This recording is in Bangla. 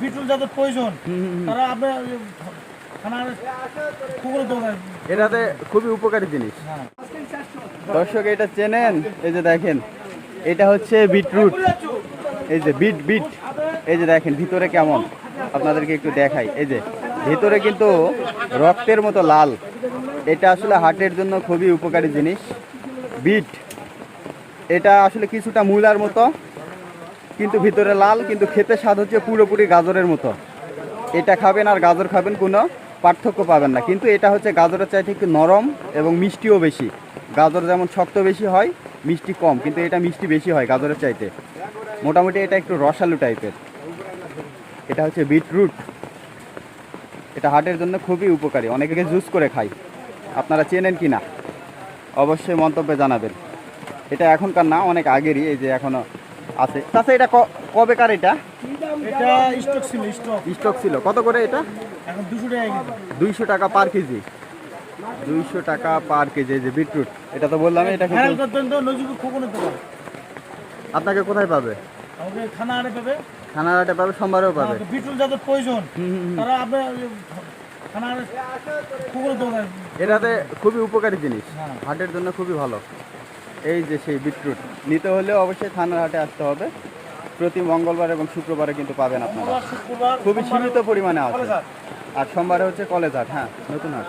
বিটুল যাদের প্রয়োজন। তারা আপনার খুবই দোকান এটাতে খুবই উপকারী জিনিস। হ্যাঁ। দর্শক এটা চেনেন? এই যে দেখেন এটা হচ্ছে বিটরুট। এই যে বিট বিট। এই যে দেখেন ভিতরে কেমন? আপনাদেরকে একটু দেখাই। এই যে ভিতরে কিন্তু রক্তের মতো লাল। এটা আসলে হার্টের জন্য খুবই উপকারী জিনিস। বিট এটা আসলে কিছুটা মূলার মতো। কিন্তু ভিতরে লাল, কিন্তু খেতে স্বাদ হচ্ছে পুরোপুরি গাজরের মতো। এটা খাবেন আর গাজর খাবেন, কোনো পার্থক্য পাবেন না। কিন্তু এটা হচ্ছে গাজরের চাইতে একটু নরম এবং মিষ্টিও বেশি। গাজর যেমন শক্ত বেশি হয়, মিষ্টি কম, কিন্তু এটা মিষ্টি বেশি হয় গাজরের চাইতে। মোটামুটি এটা একটু রসালু টাইপের। এটা হচ্ছে বিটরুট। এটা হার্টের জন্য খুবই উপকারী। অনেকে জুস করে খায়। আপনারা চেনেন কি না? অবশ্যই মন্তব্যে জানাবেন। এটা এখনকার না, অনেক আগেরই, এই যে এখনও আছে। তাছাড়া এটা ক- কবেকার এটা? এটা স্টক ছিল স্টক স্টক ছিল। কত করে এটা? এখন দুশো টাকা কেজি। দুইশো টাকা পার কেজি। দুইশো টাকা পার কেজি যে বিটরুট। এটা তো বললাম এটা আপনাকে কোথায় পাবে? আমাকে আনে পাবে। সোমবারেও পাবে। বিটুল যাদের প্রয়োজন। তারা এটাতে খুবই উপকারী জিনিস। হ্যাঁ। হার্টের জন্য খুবই ভালো। এই যে সেই বিটরুট নিতে হলে অবশ্যই থানার হাটে আসতে হবে। প্রতি মঙ্গলবার এবং শুক্রবারে কিন্তু পাবেন আপনারা। খুবই সীমিত পরিমাণে আছে। আর সোমবারে হচ্ছে কলেজ হাট হ্যাঁ নতুন হাট।